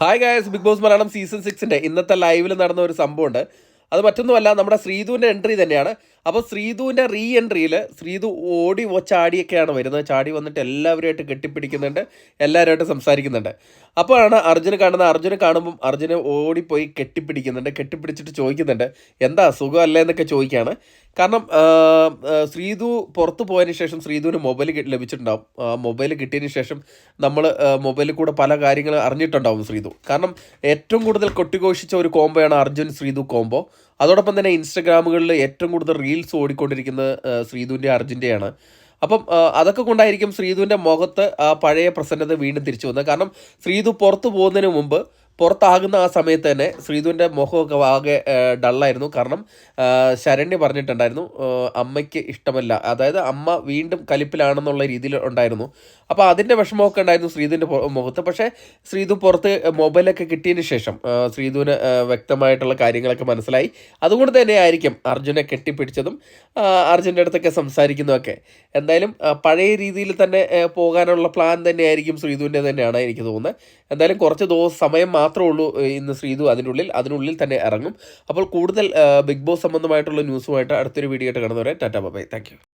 Hi guys Big Boss Malayalam season സിക്സിന്റെ ഇന്നത്തെ ലൈവിൽ നടന്ന ഒരു സംഭവമുണ്ട്. അത് മറ്റൊന്നുമല്ല നമ്മുടെ ശ്രീധുവിന്റെ എൻട്രി തന്നെയാണ്. അപ്പോൾ ശ്രീധുവിന്റെ റീ എൻട്രിയിൽ ശ്രീധു ഓടി ചാടിയൊക്കെയാണ് വരുന്നത്. ചാടി വന്നിട്ട് എല്ലാവരുമായിട്ട് കെട്ടിപ്പിടിക്കുന്നുണ്ട് എല്ലാവരുമായിട്ട് സംസാരിക്കുന്നുണ്ട്. അപ്പോഴാണ് അർജുന് കാണുന്നത്. അർജുന് കാണുമ്പം അർജുന് ഓടിപ്പോയി കെട്ടിപ്പിടിക്കുന്നുണ്ട് കെട്ടിപ്പിടിച്ചിട്ട് ചോദിക്കുന്നുണ്ട് എന്താ സുഖമല്ലേ? എന്നൊക്കെ ചോദിക്കുകയാണ്. കാരണം ശ്രീതു പുറത്ത് പോയതിന് ശേഷം ശ്രീതുവിന് മൊബൈൽ ലഭിച്ചിട്ടുണ്ടാവും. മൊബൈൽ കിട്ടിയതിന് ശേഷം നമ്മൾ മൊബൈലിൽ കൂടെ പല കാര്യങ്ങൾ അറിഞ്ഞിട്ടുണ്ടാവും ശ്രീതു. കാരണം ഏറ്റവും കൂടുതൽ കൊട്ടിഘോഷിച്ച ഒരു കോംബോയാണ് അർജുൻ ശ്രീതു കോംബോ. അതോടൊപ്പം തന്നെ ഇൻസ്റ്റഗ്രാമുകളിൽ ഏറ്റവും കൂടുതൽ റീൽസ് ഓടിക്കൊണ്ടിരിക്കുന്നത് ശ്രീതുവിന്റെ അർജുന്റെയാണ് അപ്പം അതൊക്കെ കൊണ്ടായിരിക്കും ശ്രീതുവിന്റെ മുഖത്ത് ആ പഴയ പ്രസന്നത വീണ്ടും തിരിച്ചു വന്നത്. കാരണം ശ്രീതു പുറത്തു പോകുന്നതിന് മുമ്പ് പുറത്താകുന്ന ആ സമയത്ത് തന്നെ ശ്രീധുവിന്റെ മുഖമൊക്കെ ആകെ ഡള്ളായിരുന്നു. കാരണം ശരണ്യ പറഞ്ഞിട്ടുണ്ടായിരുന്നു അമ്മയ്ക്ക് ഇഷ്ടമല്ല. അതായത് അമ്മ വീണ്ടും കലിപ്പിലാണെന്നുള്ള രീതിയിൽ ഉണ്ടായിരുന്നു. അപ്പോൾ അതിന്റെ വിഷമമൊക്കെ ഉണ്ടായിരുന്നു ശ്രീധുവിന്റെ മുഖത്ത്. പക്ഷേ ശ്രീധു പുറത്ത് മൊബൈലൊക്കെ കിട്ടിയതിന് ശേഷം ശ്രീധുവിന് വ്യക്തമായിട്ടുള്ള കാര്യങ്ങളൊക്കെ മനസ്സിലായി. അതുകൊണ്ട് തന്നെ ആയിരിക്കും അർജുനെ കെട്ടിപ്പിടിച്ചതും അർജുന്റെ അടുത്തൊക്കെ സംസാരിക്കുന്നതൊക്കെ. എന്തായാലും പഴയ രീതിയിൽ തന്നെ പോകാനുള്ള പ്ലാൻ തന്നെയായിരിക്കും ശ്രീധുവിന്റെ തന്നെയാണ് എനിക്ക് തോന്നുന്നത്. എന്തായാലും കുറച്ച് ദിവസം സമയം മാത്രമേ ഉള്ളൂ ഇന്ന് ശ്രീധു അതിനുള്ളിൽ അതിനുള്ളിൽ തന്നെ ഇറങ്ങും. അപ്പോൾ കൂടുതൽ ബിഗ് ബോസ് സംബന്ധമായിട്ടുള്ള ന്യൂസുമായിട്ട് അടുത്തൊരു വീഡിയോ ആയിട്ട് കാണുന്നവരെ ടാറ്റാ ബൈ താങ്ക്